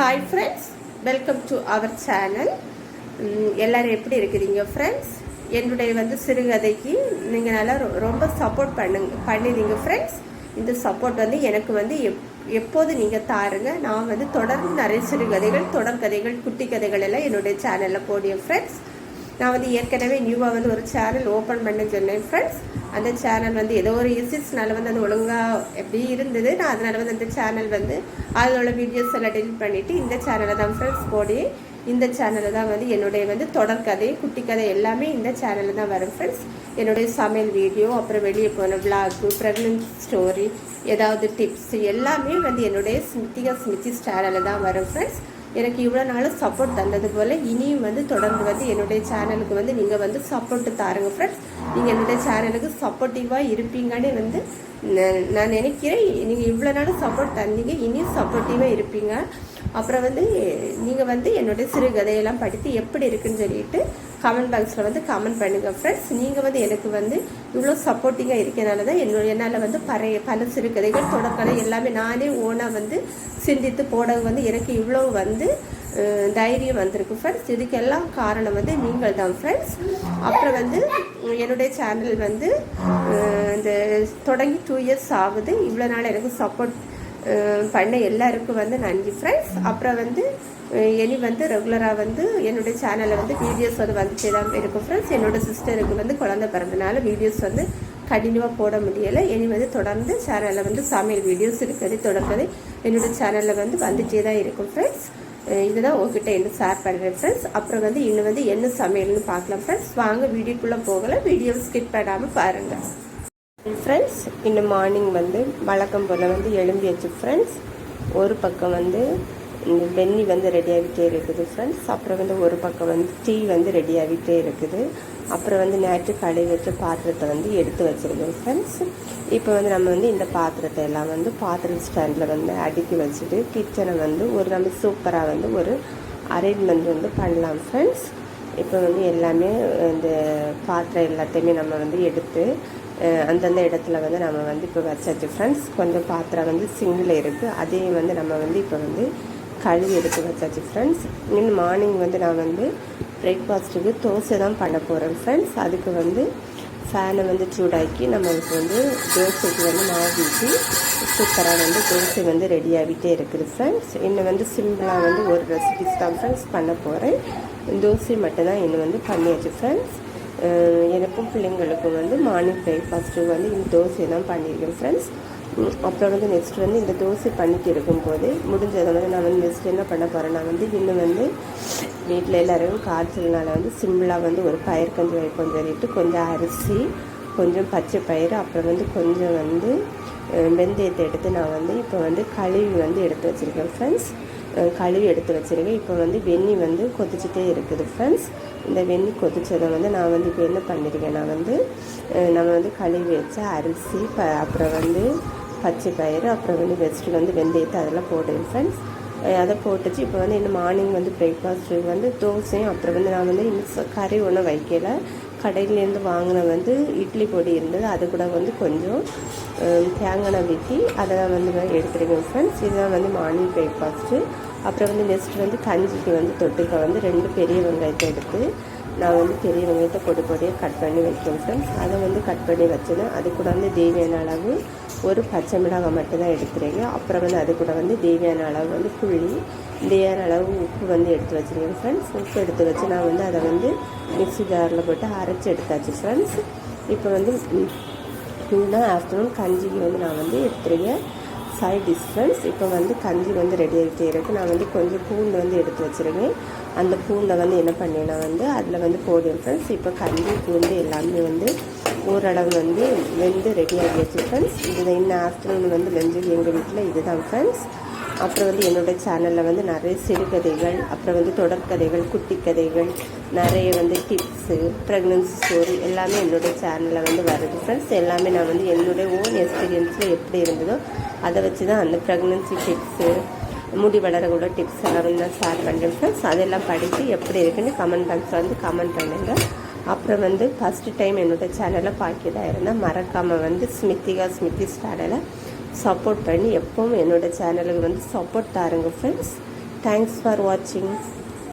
Hi friends welcome to our channel எல்லோரும் எப்படி இருக்கிறீங்க ஃப்ரெண்ட்ஸ் என்னுடைய வந்து சிறுகதைக்கு நீங்கள் நல்லா ரொ- ரொம்ப சப்போர்ட் பண்ணுங்க பண்ணிடுங்க ஃப்ரெண்ட்ஸ் இந்த சப்போர்ட் வந்து எனக்கு வந்து எப் எப்போது நீங்கள் தாருங்க நான் வந்து தொடர்ந்து நிறைய சிறுகதைகள் தொடர்கதைகள் குட்டி கதைகள் எல்லாம் என்னுடைய சேனலில் போடிய ஃப்ரெண்ட்ஸ் நான் வந்து ஏற்கனவே நியூவாக வந்து ஒரு சேனல் ஓப்பன் பண்ண சொன்னேன் ஃப்ரெண்ட்ஸ் அந்த சேனல் வந்து ஏதோ ஒரு இசிஸ்னால வந்து அது ஒழுங்காக எப்படி இருந்தது நான் அதனால் வந்து அந்த சேனல் வந்து அதில் உள்ள வீடியோஸ் எல்லாம் டெலிட் பண்ணிவிட்டு இந்த சேனலை தான் ஃப்ரெண்ட்ஸ் போடி இந்த சேனலில் தான் வந்து என்னுடைய வந்து தொடர்கதை குட்டி கதை எல்லாமே இந்த சேனலில் தான் வரும் ஃப்ரெண்ட்ஸ் என்னுடைய சமையல் வீடியோ அப்புறம் வெளியே போன விளாகு ப்ரெக்னன்ட் ஸ்டோரி ஏதாவது டிப்ஸ் எல்லாமே வந்து என்னுடைய ஸ்மித்திகா ஸ்மித்தி சேனலில் தான் வரும் ஃப்ரெண்ட்ஸ் எனக்கு இவ்வளோ நாளும் சப்போர்ட் தந்தது போல் இனியும் வந்து தொடர்ந்து வந்து என்னுடைய சேனலுக்கு வந்து நீங்கள் வந்து சப்போர்ட்டு தாருங்க ஃப்ரெண்ட்ஸ் நீங்கள் என்னுடைய சேனலுக்கு சப்போர்ட்டிவாக இருப்பீங்கன்னு வந்து நான் நான் நினைக்கிறேன் நீங்கள் இவ்வளோ நாளும் சப்போர்ட் தந்தீங்க இனியும் சப்போர்ட்டிவாக இருப்பீங்க. அப்புறம் வந்து நீங்கள் வந்து என்னுடைய சிறுகதையெல்லாம் படித்து எப்படி இருக்குன்னு சொல்லிட்டு கமெண்ட் பாக்ஸில் வந்து கமெண்ட் பண்ணுங்கள் ஃப்ரெண்ட்ஸ் நீங்கள் வந்து எனக்கு வந்து இவ்வளோ சப்போர்ட்டிங்காக இருக்கனால தான் என்னோட என்னால் வந்து பழைய பல சிறுகதைகள் தொடக்கலை எல்லாமே நானே ஓனாக வந்து சிந்தித்து போட வந்து எனக்கு இவ்வளோ வந்து தைரியம் வந்திருக்கு ஃப்ரெண்ட்ஸ் இதுக்கெல்லாம் காரணம் வந்து நீங்கள் தான் ஃப்ரெண்ட்ஸ் அப்புறம் வந்து என்னுடைய சேனல் வந்து இந்த தொடங்கி டூ இயர்ஸ் ஆகுது. இவ்வளோ நாள் எனக்கு சப்போர்ட் பண்ண எல்லாருக்கும் வந்து நன்றி ஃப்ரெண்ட்ஸ் அப்புறம் வந்து இனி வந்து ரெகுலராக வந்து என்னுடைய சேனலில் வந்து வீடியோஸ் வந்து வந்துட்டே தான் இருக்கும் ஃப்ரெண்ட்ஸ் என்னோட சிஸ்டருக்கு வந்து குழந்தை பிறந்தனால வீடியோஸ் வந்து கண்டினியூவாக போட முடியலை. இனி வந்து தொடர்ந்து சேனலில் வந்து சமையல் வீடியோஸ் இருக்கிறது தொடர்ந்து என்னோட சேனலில் வந்து வந்துட்டே தான் இருக்கும் ஃப்ரெண்ட்ஸ் இதுதான் உங்ககிட்ட என்ன ஷேர் பண்ணுறேன் ஃப்ரெண்ட்ஸ் அப்புறம் வந்து இன்னும் வந்து என்ன சமையல்னு பார்க்கலாம் ஃப்ரெண்ட்ஸ் வாங்க வீடியோக்குள்ளே போகலை வீடியோ ஸ்கிப் பண்ணாமல் பாருங்கள் ஃப்ரெண்ட்ஸ் இன்னும் மார்னிங் வந்து வழக்கம் போல் வந்து எழும்பியாச்சு ஃப்ரெண்ட்ஸ் ஒரு பக்கம் வந்து வெந்நி வந்து ரெடி ஆகிட்டே இருக்குது ஃப்ரெண்ட்ஸ் அப்புறம் வந்து ஒரு பக்கம் வந்து டீ வந்து ரெடி ஆகிட்டே இருக்குது. அப்புறம் வந்து நேற்று கழுவி வச்ச பாத்திரத்தை வந்து எடுத்து வச்சுருக்கேன் ஃப்ரெண்ட்ஸ் இப்போ வந்து நம்ம வந்து இந்த பாத்திரத்தை எல்லாம் வந்து பாத்திரம் ஸ்டாண்டில் வந்து அடுக்கி வச்சுட்டு கிச்சனை வந்து ஒரு நம்ம சூப்பராக வந்து ஒரு அரேஞ்ச்மெண்ட் வந்து பண்ணலாம் ஃப்ரெண்ட்ஸ் இப்போ வந்து எல்லாமே இந்த பாத்திரம் எல்லாத்தையுமே நம்ம வந்து எடுத்து அந்தந்த இடத்துல வந்து நம்ம வந்து இப்போ வச்சாச்சு ஃப்ரெண்ட்ஸ் கொஞ்சம் பாத்திரம் வந்து சிங்கில் இருக்குது அதையும் வந்து நம்ம வந்து இப்போ வந்து கழுவி எடுத்து வச்சாச்சு ஃப்ரெண்ட்ஸ் இன்னும் மார்னிங் வந்து நான் வந்து பிரேக்ஃபாஸ்ட்டுக்கு தோசை தான் பண்ண போகிறேன் ஃப்ரெண்ட்ஸ் அதுக்கு வந்து ஃபேனை வந்து சூடாக்கி நம்மளுக்கு வந்து தோசைக்கு வந்து மாவு ஊற்றி சூப்பராக வந்து தோசை வந்து ரெடி ஆகிட்டே இருக்குது ஃப்ரெண்ட்ஸ் இன்னும் வந்து சிம்பிளாக வந்து ஒரு ரெசிபிஸ் தான் ஃப்ரெண்ட்ஸ் பண்ண போகிறேன் தோசை மட்டும்தான் இன்னும் வந்து பண்ணியாச்சு ஃப்ரெண்ட்ஸ் எனக்கும் பிள்ளைங்களுக்கும் வந்து மார்னிங் பிரேக்ஃபாஸ்ட்டு வந்து இந்த தோசை தான் பண்ணியிருக்கேன் ஃப்ரெண்ட்ஸ் அப்புறம் வந்து நெக்ஸ்ட் வந்து இந்த தோசை பண்ணிட்டு இருக்கும்போது முடிஞ்சதை வந்து நான் வந்து நெக்ஸ்ட் என்ன பண்ண போகிறேன்னா வந்து இன்னும் வந்து வீட்டில் எல்லோரும் காய்ச்சல்னால வந்து சிம்பிளாக வந்து ஒரு பயிர் கஞ்சி வைப்போம் சொல்லிட்டு கொஞ்சம் அரிசி கொஞ்சம் பச்சை பயிறு அப்புறம் வந்து கொஞ்சம் வந்து வெந்தயத்தை எடுத்து நான் வந்து இப்போ வந்து கழுவி வந்து எடுத்து வச்சுருக்கேன் ஃப்ரெண்ட்ஸ் கழுவி எடுத்து வச்சுருக்கேன். இப்போ வந்து வெந்நி வந்து கொதிச்சுட்டே இருக்குது ஃப்ரெண்ட்ஸ் இந்த வெந்நி கொதிச்சதை வந்து நான் வந்து இப்போ என்ன பண்ணியிருக்கேன் நான் வந்து நம்ம வந்து கழுவி வச்ச அரிசி ப அப்புறம் வந்து பச்சை பயிறு அப்புறம் வந்து வெஜிடபிள் வந்து வெந்தயத்தை அதெல்லாம் போடுவேன் ஃப்ரெண்ட்ஸ் அதை போட்டுச்சு. இப்போ வந்து இன்னும் மார்னிங் வந்து பிரேக்ஃபாஸ்ட்டு வந்து தோசையும் அப்புறம் வந்து நான் வந்து இன்னும் கறி ஒன்றும் வைக்கல. கடையிலேருந்து வாங்கின வந்து இட்லி பொடி இருந்தது. அது கூட வந்து கொஞ்சம் தேங்காய் வீட்டி அதெல்லாம் வந்து நான் எடுத்துருக்கேன் ஃப்ரெண்ட்ஸ் இதுதான் வந்து மார்னிங் பிரேக்ஃபாஸ்ட்டு அப்புறம் வந்து நெக்ஸ்ட் வந்து கஞ்சிக்கு வந்து தொட்டுக்க வந்து ரெண்டு பெரிய வெங்காயத்தை எடுத்து நான் வந்து பெரிய வெங்காயத்தை பொடி பொடியாக கட் பண்ணி வைக்கிறேன் ஃப்ரெண்ட்ஸ் அதை வந்து கட் பண்ணி வச்சேன் அது கூட வந்து தேவையான அளவு ஒரு பச்சை மிளகாய் மட்டும்தான் எடுத்துருக்கேன் அப்புறம் வந்து அது கூட வந்து தேவையான அளவு வந்து புள்ளி தேவையான அளவு உப்பு வந்து எடுத்து வச்சுருக்கேன் ஃப்ரெண்ட்ஸ் உப்பு எடுத்து வச்சு நான் வந்து அதை வந்து மிக்சி ஜாரில் போட்டு அரைச்சி எடுத்தாச்சு ஃப்ரெண்ட்ஸ் இப்போ வந்து இதுதான் ஆஃப்டர்நூன் கஞ்சிக்கு வந்து நான் வந்து எடுத்துருக்கேன் சைட் டிஷ் இப்போ வந்து கஞ்சி வந்து ரெடி ஆகிட்டே இருக்குது நான் வந்து கொஞ்சம் பூண்டு வந்து எடுத்து வச்சுருக்கேன். அந்த பூண்டை வந்து என்ன பண்ணேன்னா வந்து அதில் வந்து போடுவேன் ஃப்ரெண்ட்ஸ் இப்போ கஞ்சி பூண்டு எல்லாமே வந்து ஓரளவு வந்து வெந்து ரெடி ஆகிடுச்சு ஃப்ரெண்ட்ஸ் இது இன்னும் ஆஃப்டர்நூன் வந்து லஞ்சு எங்கள் வீட்டில் இதுதான் ஃப்ரெண்ட்ஸ் அப்புறம் வந்து என்னோடய சேனலில் வந்து நிறைய சிறுகதைகள் அப்புறம் வந்து தொடர்கதைகள் குட்டி கதைகள் நிறைய வந்து டிப்ஸு ப்ரெக்னன்சி ஸ்டோரி எல்லாமே என்னுடைய சேனலில் வந்து வருது ஃப்ரெண்ட்ஸ் எல்லாமே நான் வந்து என்னுடைய ஓன் எக்ஸ்பீரியன்ஸில் எப்படி இருந்ததோ அதை வச்சு தான் அந்த ப்ரெக்னன்சி டிப்ஸு முடி வளரக்கூட டிப்ஸ் எல்லாம் வந்து நான் ஷேர் பண்ணுறேன் ஃப்ரெண்ட்ஸ் அதெல்லாம் படித்து எப்படி இருக்குன்னு கமெண்ட் பாக்ஸில் வந்து கமெண்ட் பண்ணுங்கள் அப்புறம் வந்து ஃபஸ்ட்டு டைம் என்னோட சேனலை பார்க்கிறதா இருந்தால் மறக்காமல் வந்து ஸ்மித்திகா ஸ்மித்தி சேனலை சப்போர்ட் பண்ணி எப்பவும் என்னோட சேனலுக்கு வந்து சப்போர்ட் தாருங்க ஃப்ரெண்ட்ஸ் தேங்க்ஸ் ஃபார் வாட்சிங்